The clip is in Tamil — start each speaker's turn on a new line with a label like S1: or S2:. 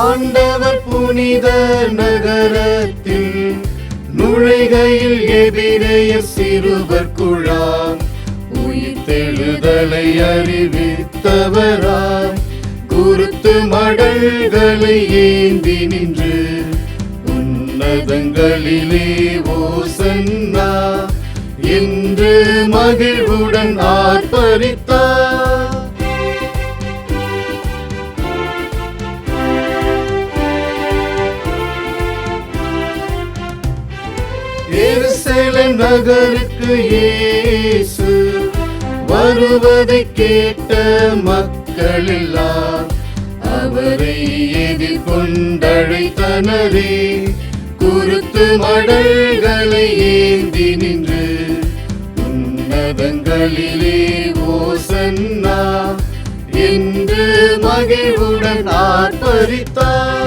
S1: ஆண்டவர் புனித நகரத்தில் நுழைகையில் எபிரேய சிறுவர் குழாம். உயிர்த்தெழுதலை அறிவித்தவராம் குருத்து மடல்களை ஏந்தி நின்று உன்னதங்களிலே ஓசன்னா? என்று மகிழ்வுடன் ஆர்ப்பரித்தார். எருசலேம் நகருக்கு இயேசு வருவதை கேட்ட மக்கள் எல்லாம் அவரை எதிர்கொண்டழைத்தனரே குறுத்து மடல்களை ஏந்தி நின்று உன்னதங்களிலே ஓசன்னா என்று மகிழ்வுடன் ஆர்ப்பரித்தார்.